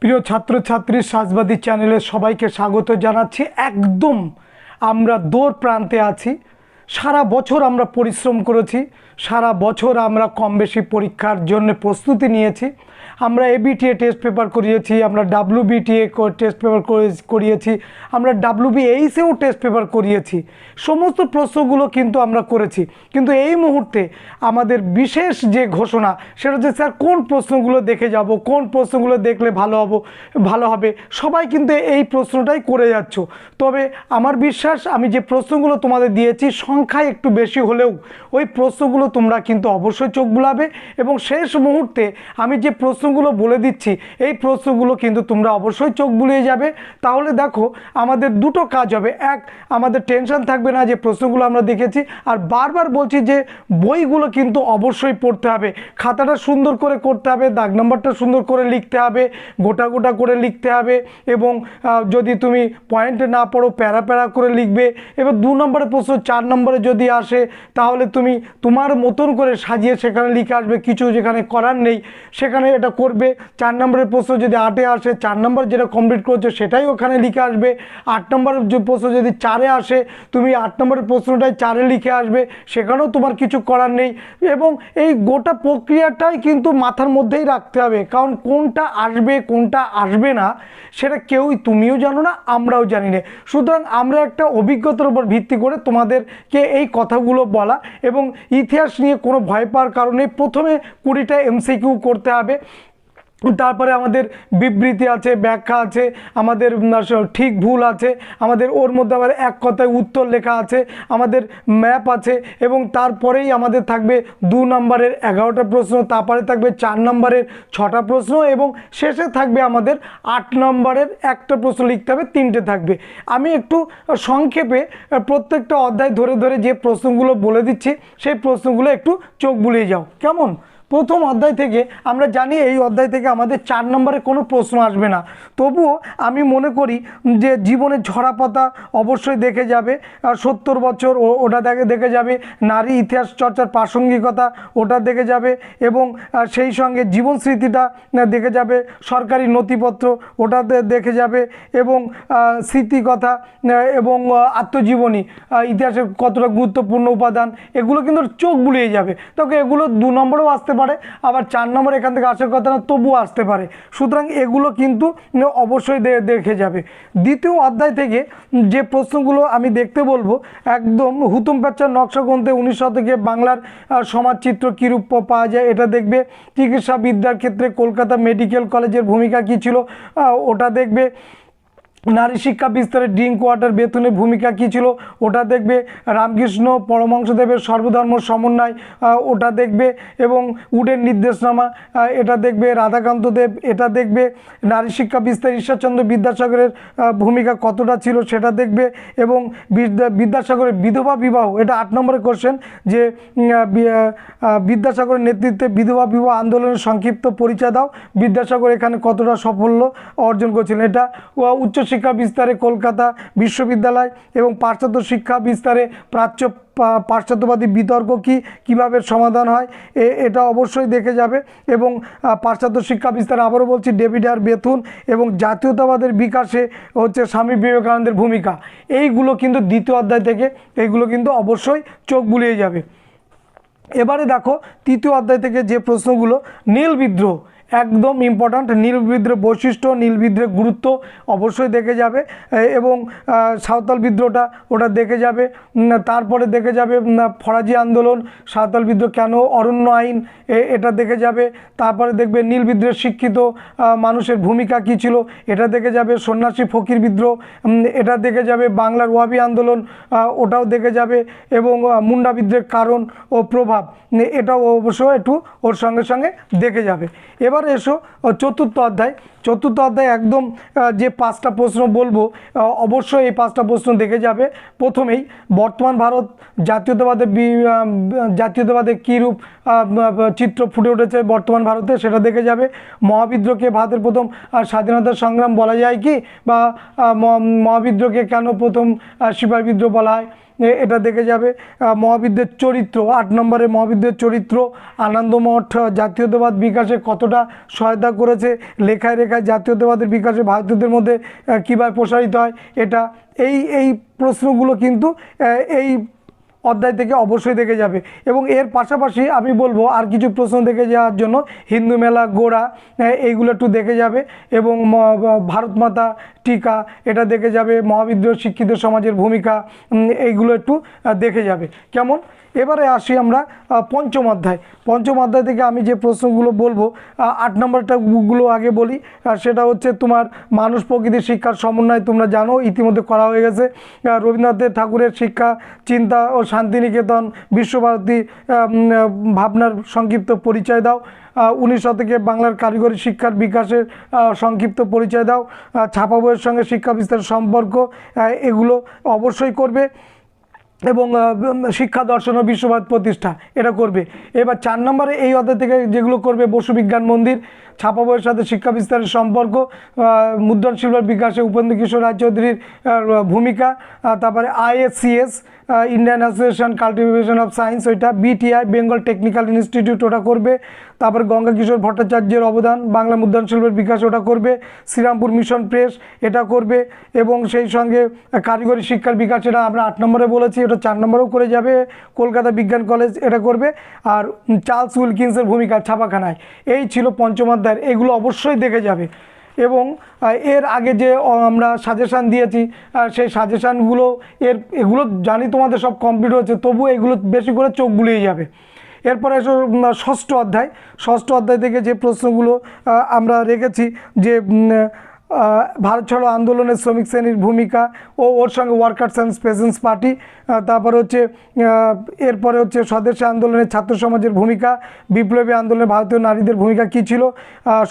প্রিয় ছাত্রছাত্রী সাজবাদী চ্যানেলে সবাইকে স্বাগত জানাচ্ছি। একদম আমরা দৌড় প্রান্তে আছি। সারা বছর আমরা পরিশ্রম করেছি, সারা বছর আমরা কম বেশি পরীক্ষার জন্য প্রস্তুতি নিয়েছি। আমরা এবিটিএ টেস্ট পেপার করিয়েছি, আমরা ডাব্লিউবিটিএ টেস্ট পেপার করিয়েছি, আমরা ডাব্লিউবিএইসেও টেস্ট পেপার করিয়েছি। সমস্ত প্রশ্নগুলো কিন্তু আমরা করেছি। কিন্তু এই মুহূর্তে আমাদের বিশেষ যে ঘোষণা, সেটা হচ্ছে, স্যার, কোন প্রশ্নগুলো দেখে যাব? কোন প্রশ্নগুলো দেখলে ভালো হব, ভালো হবে? সবাই কিন্তু এই প্রশ্নটাই করে যাচ্ছ। তবে আমার বিশ্বাস, আমি যে প্রশ্নগুলো তোমাদের দিয়েছি সংখ্যায় একটু বেশি হলেও ওই প্রশ্নগুলো তোমরা কিন্তু অবশ্যই চোখ বুলাবে এবং শেষ মুহূর্তে আমি যে প্রশ্নগুলো বলে দিচ্ছি, এই প্রশ্নগুলো কিন্তু তোমরা অবশ্যই চোখ বুলিয়ে যাবে। তাহলে দেখো, আমাদের দুটো কাজ হবে। এক, আমাদের টেনশন থাকবে না যে প্রশ্নগুলো আমরা দেখেছি, আর বারবার বলছি যে বইগুলো কিন্তু অবশ্যই পড়তে হবে। খাতাটা সুন্দর করে করতে হবে, দাগ নম্বরটা সুন্দর করে লিখতে হবে, গোটা গোটা করে লিখতে হবে এবং যদি তুমি পয়েন্টে না পড়ো, প্যারা প্যারা করে লিখবে। এবার দু নম্বরের প্রশ্ন, চার নম্বরে যদি আসে, তাহলে তুমি তোমার মতন করে সাজিয়ে সেখানে লিখে আসবে। কিছু যেখানে করার নেই, সেখানে এটা করবে। চার নম্বরের প্রশ্ন যদি আটে আসে, চার নম্বর যেটা কমপ্লিট করছ, সেটাই ওখানে লিখে আসবে। আট নম্বরের যে প্রশ্ন যদি চারে আসে, তুমি আট নম্বরের প্রশ্নটাই চারে লিখে আসবে। সেখানেও তোমার কিছু করার নেই। এবং এই গোটা প্রক্রিয়াটাই কিন্তু মাথার মধ্যেই রাখতে হবে। কারণ কোনটা আসবে কোনটা আসবে না, সেটা কেউই, তুমিও জানো না, আমরাও জানি না। সুতরাং আমরা একটা অভিজ্ঞতার উপর ভিত্তি করে তোমাদেরকে এই কথাগুলো বলা এবং ইতিহাস নিয়ে কোনো ভয় পাওয়ার কারণে প্রথমে কুড়িটা এমসিকিউ করতে হবে। তারপরে আমাদের বিবৃতি আছে, ব্যাখ্যা আছে, আমাদের ঠিক ভুল আছে, আমাদের ওর মধ্যে আবার এক কথায় উত্তর লেখা আছে, আমাদের ম্যাপ আছে এবং তারপরেই আমাদের থাকবে দু নম্বরের এগারোটা প্রশ্ন, তারপরে থাকবে চার নম্বরের ছটা প্রশ্ন এবং শেষে থাকবে আমাদের আট নম্বরের একটা প্রশ্ন লিখতে হবে, তিনটে থাকবে। আমি একটু সংক্ষেপে প্রত্যেকটা অধ্যায় ধরে ধরে যে প্রশ্নগুলো বলে দিচ্ছি, সেই প্রশ্নগুলো একটু চোখ বুলিয়ে যাও। কেমন? প্রথম অধ্যায় থেকে আমরা জানি এই অধ্যায় থেকে আমাদের চার নম্বরে কোনো প্রশ্ন আসবে না। তবুও আমি মনে করি যে জীবনের ঝরা পাতা অবশ্যই দেখে যাবে, আর সত্তর বছর ওটা দেখে দেখে যাবে, নারী ইতিহাস চর্চার প্রাসঙ্গিকতা ওটা দেখে যাবে এবং সেই সঙ্গে জীবন স্মৃতিটা দেখে যাবে, সরকারি নথিপত্র ওটা দেখে যাবে এবং স্মৃতিকথা এবং আত্মজীবনী ইতিহাসের কতটা গুরুত্বপূর্ণ উপাদান, এগুলো কিন্তু চোখ বুলিয়ে যাবে। তবে এগুলো দু নম্বরেও আসতে পারে, আবার চার নম্বর এখান থেকে আসার কথা না, তবুও আসতে পারে। সুতরাং এগুলো কিন্তু অবশ্যই দেখে যাবে। দ্বিতীয় অধ্যায় থেকে যে প্রশ্নগুলো আমি দেখতে বলব, একদম হুতুম প্যাচার নকশা গ্রন্থে উনিশ শতকে বাংলার সমাজচিত্র কীরূপ পাওয়া যায়, এটা দেখবে। চিকিৎসা বিদ্যার ক্ষেত্রে কলকাতা মেডিকেল কলেজের ভূমিকা কী ছিল ওটা দেখবে। নারী শিক্ষা বিস্তারে ড্রিঙ্ক ওয়াটার বেতনের ভূমিকা কী ছিল? ওটা দেখবে রামকৃষ্ণ পরমংশদেবের সর্বধর্ম সমন্বয় ওটা দেখবে, এবং উডের নির্দেশনামা এটা দেখবে রাধাকান্ত দেব, এটা দেখবে নারী শিক্ষা বিস্তার ঈশ্বরচন্দ্র বিদ্যাসাগরের ভূমিকা কতটা ছিল সেটা দেখবে, এবং বিদ্যা- বিদ্যাসাগরের বিধবা বিবাহ, এটা আট নম্বরের কোশ্চেন যে বিদ্যাসাগরের নেতৃত্বে বিধবা বিবাহ আন্দোলনের সংক্ষিপ্ত পরিচয় দাও, বিদ্যাসাগর এখানে কতটা সাফল্য অর্জন করেছিলেন, এটা ও- উচ্চশিক্ষা বিস্তারে কলকাতা বিশ্ববিদ্যালয় এবং পাশ্চাত্য শিক্ষা বিস্তারে প্রাচ্য পাশ্চাত্যবাদী বিতর্ক কি, কীভাবে সমাধান হয় এটা অবশ্যই দেখে যাবে। এবং পাশ্চাত্য শিক্ষা বিস্তারে আবারও বলছি, ডেভিড আর বেথুন এবং জাতীয়তাবাদের বিকাশে হচ্ছে স্বামী বিবেকানন্দের ভূমিকা। এইগুলো কিন্তু দ্বিতীয় অধ্যায় থেকে, এইগুলো কিন্তু অবশ্যই চোখ বুলিয়ে যাবে। এবারে দেখো, তৃতীয় অধ্যায় থেকে যে প্রশ্নগুলো, নীল বিদ্রোহ। একদম ইম্পর্ট্যান্ট নীল বিদ্রোহ বৈশিষ্ট্য, নীল বিদ্রোহের গুরুত্ব অবশ্যই দেখে যাবে। এবং সাঁওতাল বিদ্রোহটা ওটা দেখে যাবে। তারপরে দেখে যাবে ফরাজি আন্দোলন, সাঁওতাল বিদ্রোহ কেন অরণ্য আইন এটা দেখে যাবে। তারপরে দেখবে নীল বিদ্রোহের শিক্ষিত মানুষের ভূমিকা কী ছিল, এটা দেখে যাবে। সন্ন্যাসী ফকির বিদ্রোহ এটা দেখে যাবে। বাংলার ওয়াবি আন্দোলন ওটাও দেখে যাবে। এবং মুন্ডা বিদ্রোহের কারণ ও প্রভাব এটাও অবশ্য একটু ওর সঙ্গে সঙ্গে দেখে যাবে। এবার এসো চতুর্থ অধ্যায়। চতুর্থ অধ্যায় একদম যে পাঁচটা প্রশ্ন বলব অবশ্যই এই পাঁচটা প্রশ্ন দেখে যাবে। প্রথমেই বর্তমান ভারত জাতীয়তাবাদের বি- আহ, জাতীয়তাবাদের কী রূপ চিত্র ফুটে উঠেছে বর্তমান ভারতে সেটা দেখে যাবে। মহাবিদ্রোহকে ভারতের প্রথম স্বাধীনতা সংগ্রাম বলা যায় কি? বা মহাবিদ্রোহকে কেন প্রথম সিপাহী বিদ্রোহ বলা হয়? এটা দেখে যাবে। মহাবিদ্যের চরিত্র, আট নম্বরে মহাবিদ্যের চরিত্র, আনন্দমঠ জাতীয়তাবাদ বিকাশে কতটা সহায়তা করেছে, লেখায় রেখায় জাতীয়তাবাদের বিকাশে ভারতীয়দের মধ্যে কীভাবে প্রসারিত হয়, এটা এই এই প্রশ্নগুলো কিন্তু এই অধ্যায় থেকে অবশ্যই দেখে যাবে। এবং এর পাশাপাশি আমি বলব আর কিছু প্রশ্ন দেখে যাওয়ার জন্য হিন্দু মেলা, গোড়া এইগুলো একটু দেখে যাবে এবং ভারত মাতা টিকা, এটা দেখে যাবে, মহাবিদ্রোহ শিক্ষিত সমাজের ভূমিকা এইগুলো একটু দেখে যাবে। কেমন? এবারে আসি আমরা পঞ্চম অধ্যায়। পঞ্চম অধ্যায় থেকে আমি যে প্রশ্নগুলো বলব আট নম্বরটা গুলো আগে বলি সেটা হচ্ছে তোমার মানুষ প্রকৃতির শিক্ষার সমন্বয় তোমরা জানো, ইতিমধ্যে করা হয়ে গেছে। রবীন্দ্রনাথ ঠাকুরের শিক্ষা, চিন্তা ও শান্তিনিকেতন বিশ্বভারতী ভাবনার সংক্ষিপ্ত পরিচয় দাও। উনিশ শতকে বাংলার কারিগরি শিক্ষার বিকাশের সংক্ষিপ্ত পরিচয় দাও। ছাপা বইয়ের সঙ্গে শিক্ষা বিস্তারের সম্পর্ক এগুলো অবশ্যই করবে। এবং শিক্ষা দর্শন ও বিশ্বভারত প্রতিষ্ঠা, এটা করবে। এবার চার নম্বরে এই অধ্যায় থেকে যেগুলো করবে বসু বিজ্ঞান মন্দির ছাপা বইয়ের সাথে শিক্ষা বিস্তারের সম্পর্ক মুদ্রণ শিল্পের বিকাশে উপেন্দ্র কিশোর রায়চৌধুরীর ভূমিকা তারপরে ISCS Indian association cultivation of science ওইটা বিটিআই বেঙ্গল টেকনিক্যাল ইনস্টিটিউট ওটা করবে। তারপরে গঙ্গা কিশোর ভট্টাচার্যের অবদান, বাংলা মুদ্রণ শিল্পের বিকাশ ওটা করবে। শ্রীরামপুর মিশন প্রেস এটা করবে এবং সেই সঙ্গে কারিগরি শিক্ষার বিকাশ, এটা আমরা আট নম্বরে বলেছি, ওটা চার নম্বরেও করে যাবে। কলকাতা বিজ্ঞান কলেজ এটা করবে। আর চার্লস উইলকিন্সের ভূমিকা ছাপাখানায়। এই ছিল পঞ্চম অধ্যায়ের এগুলো অবশ্যই দেখে যাবে। এবং এর আগে যে আমরা সাজেশান দিয়েছি সেই সাজেশানগুলো এর, এগুলো জানি তোমাদের সব কমপ্লিট হয়েছে তবু এগুলো বেশি করে চোখ বুলিয়ে যাবে। এরপরে ষষ্ঠ অধ্যায়। ষষ্ঠ অধ্যায় থেকে যে প্রশ্নগুলো আমরা রেখেছি যে ভারত ছাড়ো আন্দোলনের শ্রমিক শ্রেণির ভূমিকা ও ওর সঙ্গে ওয়ার্কার্স অ্যান্ড পেশেন্টস পার্টি তারপরে হচ্ছে এরপরে হচ্ছে স্বদেশী আন্দোলনের ছাত্র সমাজের ভূমিকা, বিপ্লবী আন্দোলনে ভারতীয় নারীদের ভূমিকা কী ছিল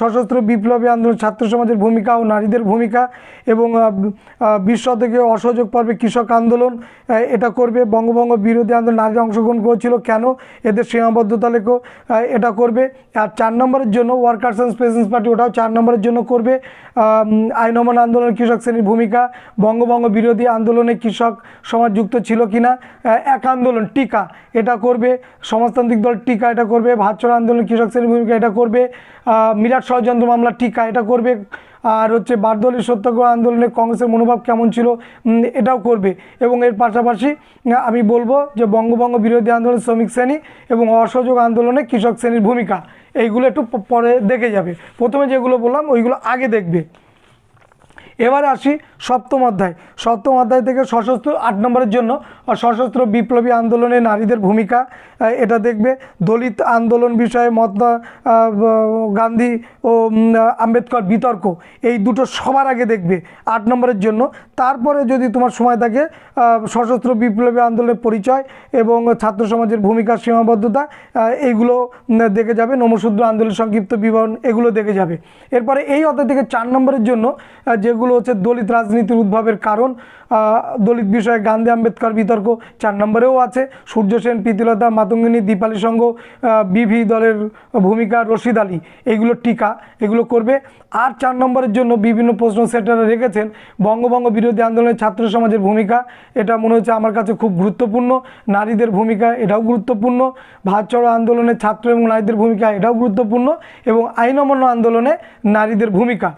সশস্ত্র বিপ্লবী আন্দোলন ছাত্র সমাজের ভূমিকা ও নারীদের ভূমিকা এবং বিশ শতকে অসহযোগ পর্বে কৃষক আন্দোলন এটা করবে, বঙ্গভঙ্গ বিরোধী আন্দোলন নারীরা অংশগ্রহণ করেছিল কেন, এদের সীমাবদ্ধতা লেখো এটা করবে, আর চার নম্বরের জন্য ওয়ার্কার্স অ্যান্ড পেশেন্টস পার্টি ওটাও চার নম্বরের জন্য করবে আইন অমান্য আন্দোলনের কৃষক শ্রেণির ভূমিকা, বঙ্গভঙ্গ বিরোধী আন্দোলনে কৃষক সমাজ যুক্ত ছিল কিনা এক আন্দোলন, টিকা, এটা করবে, সমাজতান্ত্রিক দল টিকা, এটা করবে ভাতচড়া আন্দোলন কৃষক শ্রেণির ভূমিকা, এটা করবে মিরাট ষড়যন্ত্র মামলা, টিকা, এটা করবে, আর হচ্ছে বারদলীয় সত্যাগ্রহ আন্দোলনে কংগ্রেসের মনোভাব কেমন ছিল এটাও করবে। এবং এর পাশাপাশি আমি বলব যে বঙ্গভঙ্গ বিরোধী আন্দোলন শ্রমিক শ্রেণি এবং অসহযোগ আন্দোলনে কৃষক শ্রেণির ভূমিকা, এইগুলো একটু পরে দেখে যাবে। প্রথমে যেগুলো বললাম, ওইগুলো আগে দেখবে। এবারে আসি সপ্তম অধ্যায়। সপ্তম অধ্যায় থেকে সশস্ত্র আট নম্বরের জন্য সশস্ত্র বিপ্লবী আন্দোলনে নারীদের ভূমিকা এটা দেখবে। দলিত আন্দোলন বিষয়ে মহাত্মা গান্ধী ও আম্বেদকর বিতর্ক, এই দুটো সবার আগে দেখবে আট নম্বরের জন্য। তারপরে যদি তোমার সময় থাকে সশস্ত্র বিপ্লবী আন্দোলনের পরিচয় এবং ছাত্র সমাজের ভূমিকা, সীমাবদ্ধতা এইগুলো দেখে যাবে। নমশূদ্র আন্দোলন, সংক্ষিপ্ত বিবরণ, এগুলো দেখে যাবে। এরপরে এই অধ্যায় থেকে চার নম্বরের জন্য যেগুলো হচ্ছে দলিত রাজনীতির উদ্ভবের কারণ দলিত বিষয়ে গান্ধী আম্বেদকর বিতর্ক চার নম্বরেও আছে। সূর্য সেন, প্রীতিলতা মাতঙ্গিনী, দীপালি সংঘ বিভি দলের ভূমিকা, রশিদ আলী এইগুলো টিকা, এগুলো করবে। আর চার নম্বরের জন্য বিভিন্ন প্রশ্ন সেটারা রেখেছেন বঙ্গভঙ্গ বিরোধী আন্দোলনের ছাত্র সমাজের ভূমিকা, এটা মনে হচ্ছে আমার কাছে খুব গুরুত্বপূর্ণ। নারীদের ভূমিকা, এটাও গুরুত্বপূর্ণ। ভাত আন্দোলনে ছাত্র এবং নারীদের ভূমিকা, এটাও গুরুত্বপূর্ণ। এবং আইন অমান্য আন্দোলনে নারীদের ভূমিকা,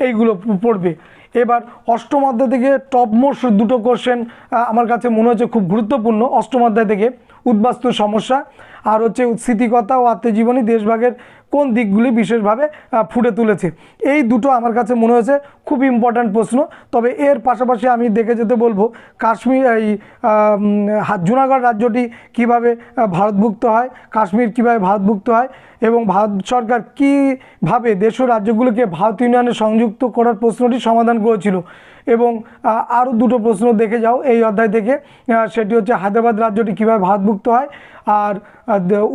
এইগুলো পড়বে। এবার অষ্টম অধ্যায় থেকে টপ মোস্ট দুটো কোশ্চেন আমার কাছে মনে হচ্ছে খুব গুরুত্বপূর্ণ। অষ্টম অধ্যায় থেকে উদ্বাস্তু সমস্যা আর হচ্ছে স্মৃতিকতা ও আত্মজীবনী দেশভাগের কোন দিকগুলি বিশেষভাবে ফুটে তুলেছে। এই দুটো আমার কাছে মনে হয়েছে খুব ইম্পর্ট্যান্ট প্রশ্ন। তবে এর পাশাপাশি আমি দেখে যেতে বলব, কাশ্মীর এই জুনাগড় রাজ্যটি কীভাবে ভারতভুক্ত হয়, কাশ্মীর কীভাবে ভারতভুক্ত হয় এবং ভারত সরকার কীভাবে দেশ ও রাজ্যগুলোকে ভারত ইউনিয়নে সংযুক্ত করার প্রশ্নটি সমাধান করেছিল। এবং আরও দুটো প্রশ্ন দেখে যাও এই অধ্যায় থেকে। সেটি হচ্ছে হায়দ্রাবাদ রাজ্যটি কীভাবে ভারতভুক্ত হয় আর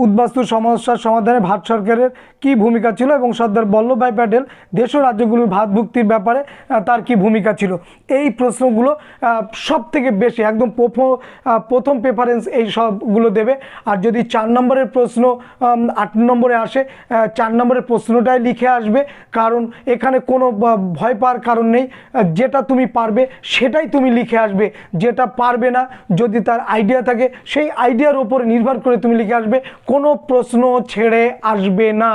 উদ্বাস্তু সমস্যার সমাধানে ভারত সরকারের কী ভূমিকা ছিল এবং সর্দার বল্লভভাই প্যাটেল দেশ রাজ্যগুলির ভারতভুক্তির ব্যাপারে আহ, তার কী ভূমিকা ছিল? এই প্রশ্নগুলো সব থেকে বেশি একদম প্রথম প্রেফারেন্স এই সবগুলো দেবে। আর যদি চার নম্বরের প্রশ্ন আট নম্বরে আসে চার নম্বরের প্রশ্নটাই লিখে আসবে। কারণ এখানে কোনো ভয় পাওয়ার কারণ নেই। যেটা তুমি পারবে সেটাই তুমি লিখে আসবে। যেটা পারবে না যদি তার আইডিয়া থাকে সেই আইডিয়ার ওপরে নির্ভর করে তুমি লিখে আসবে। কোনো প্রশ্ন ছেড়ে আসবে না।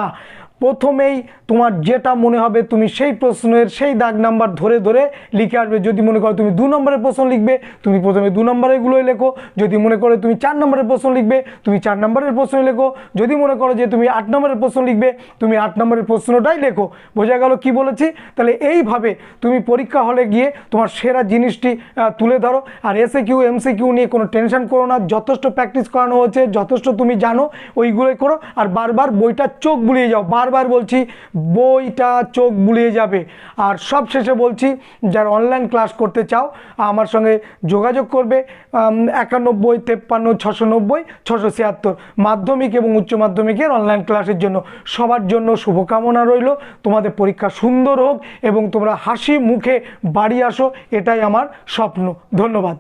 প্রথমেই তোমার যেটা মনে হবে তুমি সেই প্রশ্নের সেই দাগ নাম্বার ধরে ধরে লিখে আসবে। যদি মনে করো তুমি দু নম্বরের প্রশ্ন লিখবে, তুমি প্রথমে দু নম্বরেরগুলোই লেখো। যদি মনে করো তুমি চার নম্বরের প্রশ্ন লিখবে, তুমি চার নম্বরের প্রশ্ন লেখো। যদি মনে করো যে তুমি আট নম্বরের প্রশ্ন লিখবে, তুমি আট নম্বরের প্রশ্নটাই লেখো। বোঝা গেল কি বলেছি? তাহলে এইভাবে তুমি পরীক্ষা হলে গিয়ে তোমার সেরা জিনিসটি তুলে ধরো। আর এসে কিউ এমসি কিউ নিয়ে কোনো টেনশন করো না। যথেষ্ট প্র্যাকটিস করানো হচ্ছে যথেষ্ট তুমি জানো, ওইগুলোই করো। আর বারবার বইটা চোখ বুলিয়ে যাও। বারবার বলছি বইটা চোখ বুলিয়ে যাবে। আর সব শেষে বলছি, যারা অনলাইন ক্লাস করতে চাও, আমার সঙ্গে যোগাযোগ করবে একানব্বই, তেপ্পান্ন ছশো নব্বই ছশো ছিয়াত্তর। মাধ্যমিক এবং উচ্চ মাধ্যমিকের অনলাইন ক্লাসের জন্য সবার জন্য শুভকামনা রইল। তোমাদের পরীক্ষা সুন্দর হোক এবং তোমরা হাসি মুখে বাড়ি আসো, এটাই আমার স্বপ্ন। ধন্যবাদ।